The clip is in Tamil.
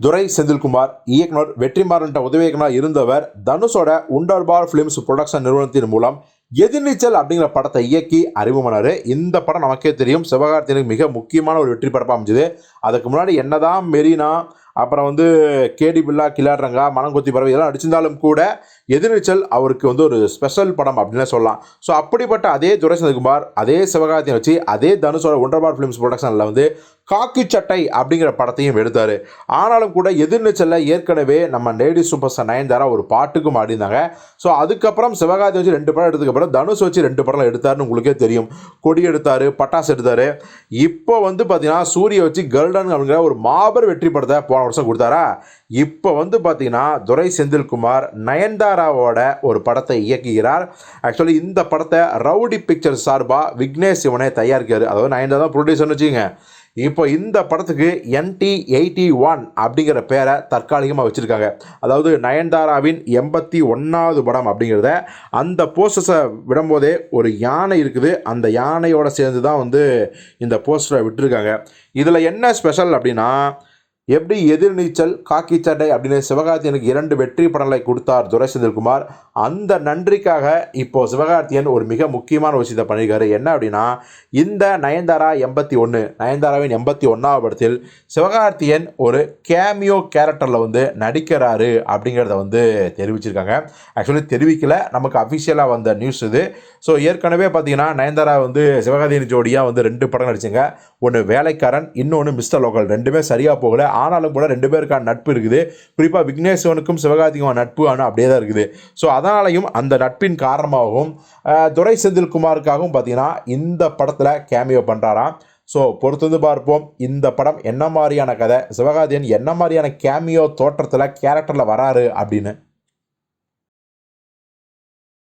துரை செந்தில்குமார் இயக்குனர் வெற்றிமாறன்ட்ட உதவி இயக்குனர் இருந்தவர் தனுஷோட உண்டர்பார் ஃபிலிம்ஸ் ப்ரொடக்ஷன் நிறுவனத்தின் மூலம் எதிர்நீச்சல் அப்படிங்கிற படத்தை இயக்கி அறிமுகமானார். இந்த படம் நமக்கே தெரியும். சிவகார்த்தியனுக்கு மிக முக்கியமான ஒரு வெற்றி படப்பாக அமைஞ்சது. அதுக்கு முன்னாடி என்னதான் மெரினா அப்புறம் வந்து கேடி பில்லா கிளாடுறங்கா மனங்கொத்தி பறவை இதெல்லாம் அடிச்சிருந்தாலும் கூட எதிர்நீச்சல் அவருக்கு வந்து ஒரு ஸ்பெஷல் படம் அப்படின்னு சொல்லலாம். ஸோ அப்படிப்பட்ட அதே துரைசந்திரகுமார் அதே சிவகார்த்தியை வச்சு அதே தனுஷோட ஒன்றபார் ஃபிலிம்ஸ் ப்ரொடக்ஷனில் வந்து காக்கி சட்டை அப்படிங்கிற படத்தையும் எடுத்தார். ஆனாலும் கூட எதிர்நீச்சலில் ஏற்கனவே நம்ம லேடி சூப்பர் ஸ்டார் நயன்தாரா ஒரு பாட்டுக்கும் ஆடினாங்க ஸோ அதுக்கப்புறம் சிவகாதி வச்சு ரெண்டு படம் எடுத்ததுக்கப்புறம் தனுஷ் வச்சு ரெண்டு படம் எடுத்தாருன்னு உங்களுக்கே தெரியும். கொடி எடுத்தார் பட்டாசு எடுத்தார். இப்போ வந்து பார்த்தீங்கன்னா சூரிய வச்சு கருடன் அப்படிங்கிற ஒரு மாபெரும் வெற்றி படத்தை போன வருஷம் கொடுத்தாரா? இப்போ வந்து பார்த்தீங்கன்னா துரை செந்தில்குமார் நயன்தாராவோட ஒரு படத்தை இயக்குகிறார். ஆக்சுவலி இந்த படத்தை ரவுடி பிக்சர் சார்பாக விக்னேஷ் சிவனே தயாரிக்கிறார். அதாவது நயன்தாரா தான் ப்ரொடியூசர்னு வச்சுக்கோங்க. இப்போ இந்த படத்துக்கு என்டி எயிட்டி ஒன் அப்படிங்கிற பேரை தற்காலிகமாக வச்சுருக்காங்க. அதாவது நயன்தாராவின் எண்பத்தி ஒன்றாவது படம் அப்படிங்கிறத அந்த போஸ்டர்ஸை விடும்போதே ஒரு யானை இருக்குது. அந்த யானையோட சேர்ந்து தான் வந்து இந்த போஸ்டரை விட்டுருக்காங்க. இதில் என்ன ஸ்பெஷல் அப்படின்னா எப்படி எதிர்நீச்சல் காக்கி சட்டை அப்படின்னு சிவகார்த்தியனுக்கு இரண்டு வெற்றி படங்களை கொடுத்தார் துரை செந்தில்குமார் அந்த நன்றிக்காக இப்போ சிவகார்த்தியன் ஒரு மிக முக்கியமான விஷயத்தை பண்ணியிருக்காரு. என்ன அப்படின்னா இந்த நயன்தாரா எண்பத்தி ஒன்று நயன்தாராவின் எண்பத்தி ஒன்றாவது படத்தில் சிவகார்த்தியன் ஒரு கேமியோ கேரக்டரில் வந்து நடிக்கிறாரு அப்படிங்கிறத வந்து தெரிவிச்சிருக்காங்க. ஆக்சுவலி தெரிவிக்கல நமக்கு அஃபிஷியலாக வந்த நியூஸ் இது. ஸோ ஏற்கனவே பார்த்தீங்கன்னா நயன்தாரா வந்து சிவகார்த்தியன் ஜோடியாக வந்து ரெண்டு படம் நடிச்சுங்க ஒன்று வேலைக்காரன் இன்னொன்று மிஸ்டர் லோக்கல். ரெண்டுமே சரியாக போகல. ஆனாலும் கூட ரெண்டு பேருக்கான நட்பு இருக்குது. குறிப்பாக விக்னேஸ்வனுக்கும் சிவகார்த்திகமான நட்பு ஆனால் அப்படியே தான் இருக்குது. ஸோ அதனாலையும் அந்த நட்பின் காரணமாகவும் துரை செந்தில்குமாருக்காகவும் பார்த்தீங்கன்னா இந்த படத்தில் கேமியோ பண்ணுறாராம் ஸோ பொறுத்து வந்து பார்ப்போம். இந்த படம் என்ன மாதிரியான கதை? சிவகார்த்தியன் என்ன மாதிரியான கேமியோ தோற்றத்தில் கேரக்டரில் வராரு அப்படின்னு.